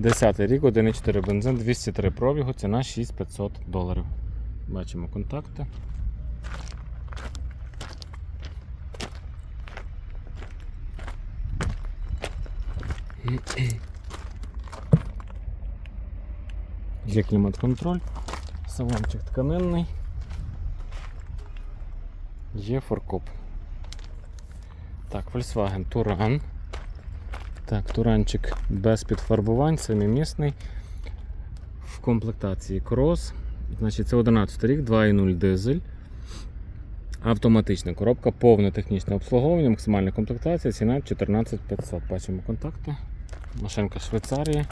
10 рік, 1,4 бензин, 203 пробігу, ціна 6500 доларів. Бачимо контакти. Є клімат-контроль, салончик тканинний, є форкоп. Так, Volkswagen Touran. Так, туранчик без підфарбувань, семимісний. В комплектації Cross. Значить, це 11 рік, 2,0 дизель. Автоматична коробка, повне технічне обслуговування, максимальна комплектація, ціна 14500. Бачимо контакти. Машинка Швейцарії.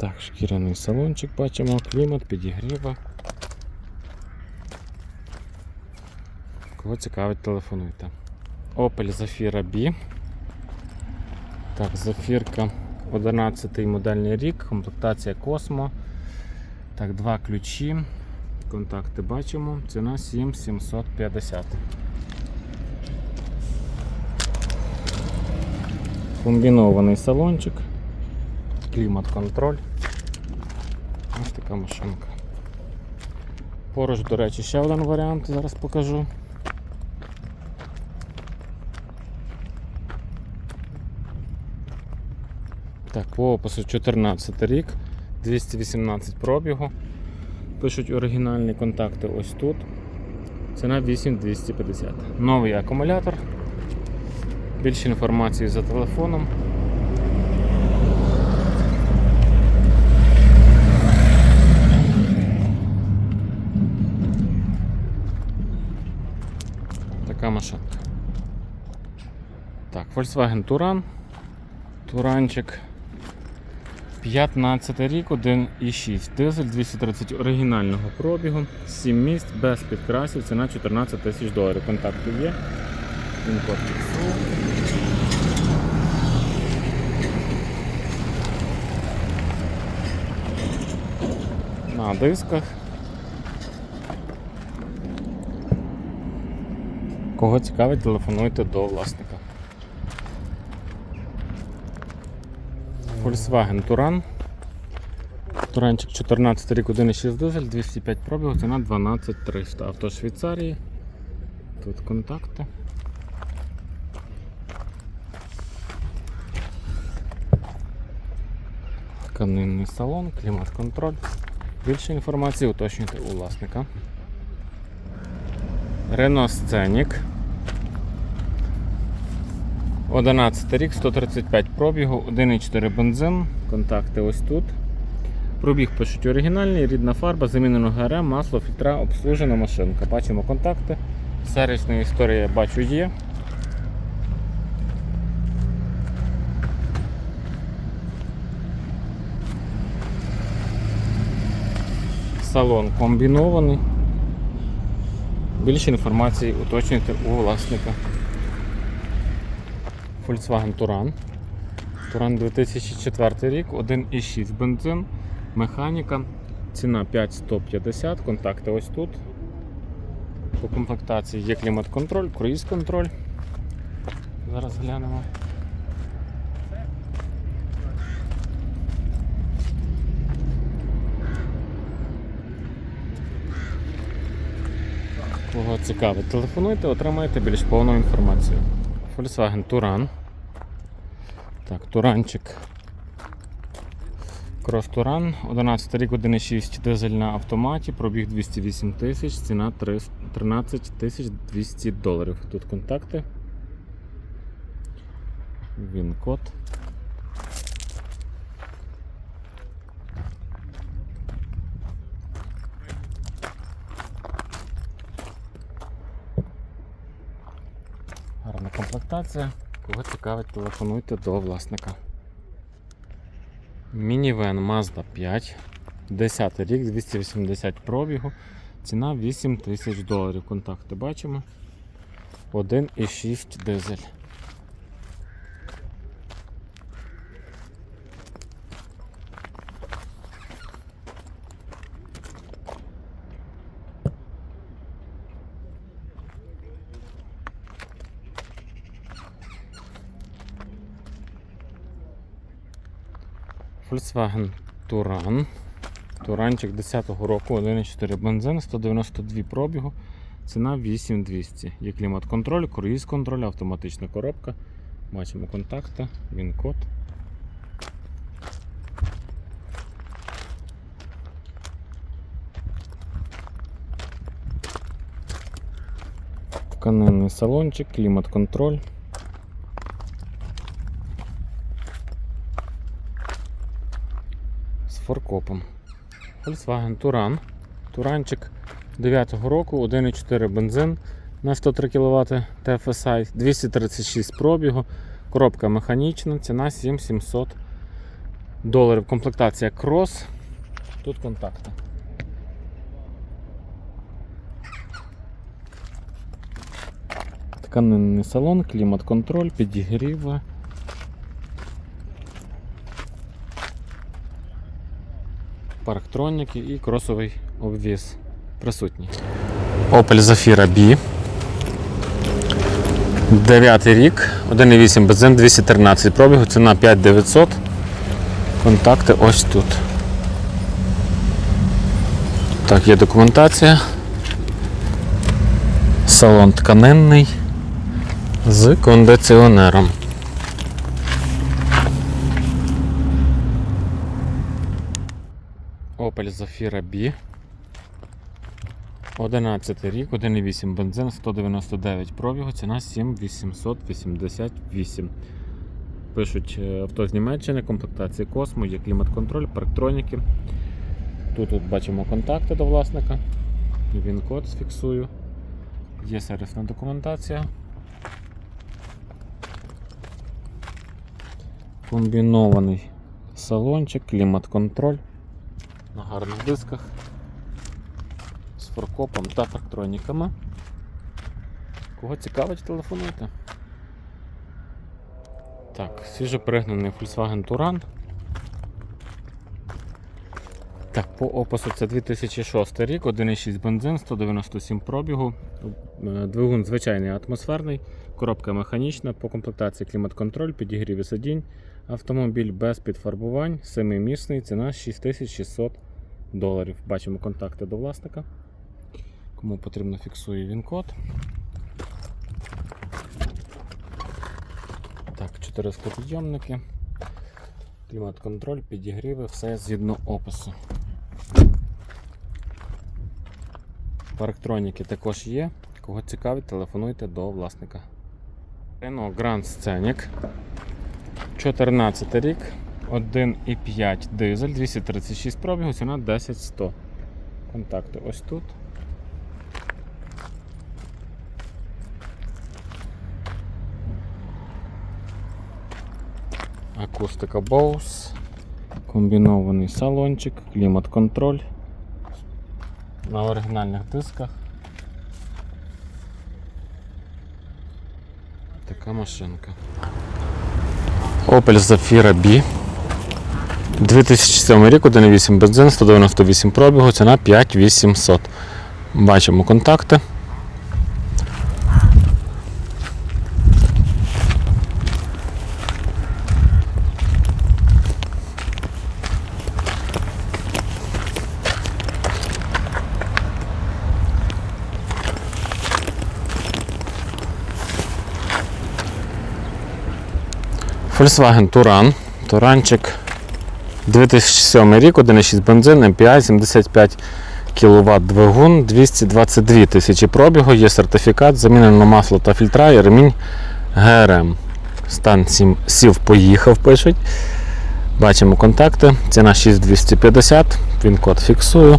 Так, шкіряний салончик бачимо, клімат, підігріва. Кого цікавить, телефонуйте. Opel Zafira B. Так, Зафірка 11 модельний рік, комплектація Cosmo. Так, два ключі. Контакти бачимо. Ціна 7750. Комбінований салончик. Клімат-контроль. Така машинка. Поруч, до речі, ще один варіант, зараз покажу. Так, по опису 14 рік, 218 пробігу. Пишуть оригінальні контакти ось тут. Ціна 8250. Новий акумулятор. Більше інформації за телефоном. Така машинка. Так, Volkswagen Touran. Туранчик 15 рік, 1,6 дизель, 230 оригінального пробігу, 7 місць без підкрасів, ціна 14 тисяч доларів. Контакти є. Він. На дисках. Кого цікавить, телефонуйте до власника. Volkswagen Touran. Туранчик 14 рік 1,6 дизель, 205 пробігу, ціна 12300. Авто Швейцарії. Тут контакти. Тканинний салон, клімат-контроль. Більше інформації уточнюйте у власника. Renault Scenic. 11 рік, 135 пробігу, 1,4 бензин. Контакти ось тут. Пробіг пишуть оригінальний, рідна фарба, замінено ГРМ, масло, фільтра, обслужена машинка. Бачимо контакти. Сервісна історія бачу є. Салон комбінований. Більше інформації уточнюйте у власника. Volkswagen Touran. Touran 2004 рік, 1,6 бензин, механіка, ціна 5150, контакти ось тут. По комплектації є клімат-контроль, круїз-контроль. Зараз глянемо. Кого цікавить, телефонуйте, отримаєте більш повну інформацію. Volkswagen Туран. Так, Туранчик. Крос Туран, 11 рік, 1,6 дизель на автоматі, пробіг 208 тисяч, ціна 3 13 тисяч 200 доларів. Тут контакти. Він код. Комплектація. Кого цікавить, телефонуйте до власника. Мінівен Mazda 5. 10 рік, 280 пробігу. Ціна 8 тисяч доларів. Контакти бачимо. 1,6 дизель. Volkswagen Туран. Туранчик 10-го року, 1,4 бензин, 192 пробігу, ціна 8200. Є клімат-контроль, круїз контроль, автоматична коробка. Бачимо контакти, він код. Тканинний салончик, клімат-контроль. Форкопом. Volkswagen Туран. Туранчик 9-го року, 1,4 бензин на 103 кВт TFSI, 236 пробігу, коробка механічна, ціна 7700 доларів. Комплектація Cross. Тут контакти. Тканинний салон, клімат-контроль, підігріви. Парктроніки і кросовий обвіз присутній. Opel Zafira B. 9 рік, 1,8 бензин, 213 пробігу, ціна 5900. Контакти ось тут. Так, є документація. Салон тканинний з кондиціонером. Opel Zafira B. 11 рік, 1,8 бензин, 199 пробігу, ціна 7888. Пишуть е, авто з Німеччини, комплектації Космо, є клімат-контроль, парктроніки. Тут от бачимо контакти до власника. Він код сфіксую. Є сервісна документація. Комбінований салончик, клімат-контроль на гарних дисках з форкопом та парктроніками. Кого цікавить, телефонуйте. Так, свіжопригнаний Volkswagen Touran. Так, по опису це 2006 рік, 1,6 бензин, 197 пробігу. Е, Двигун звичайний атмосферний, коробка механічна, по комплектації клімат-контроль, підігріві сидінь. Автомобіль без підфарбувань, 7-місний, ціна 6600 доларів. Бачимо контакти до власника. Кому потрібно, фіксує він код. Так, 4 склопідйомники, клімат-контроль, підігріви, все згідно опису. Парктроніки також є. Кого цікавить, телефонуйте до власника. Renault Grand Scenic. 14 рік, 1,5 дизель, 236 пробігу, ціна 10100. Контакти ось тут. Акустика Bose, комбінований салончик, клімат-контроль на оригінальних дисках. Така машинка. Opel Zafira B. 2007 рік, 1,8 бензин, 198 пробігу, ціна 5800. Бачимо контакти. Volkswagen Туран. Туранчик 2007 рік, 1,6 бензин, MPI, 75 кВт двигун, 222 тисячі пробігу, є сертифікат, замінено масло та фільтра і ремінь ГРМ. Стан сім- сів, поїхав, пишуть. Бачимо контакти. Ціна 6250, він код фіксую.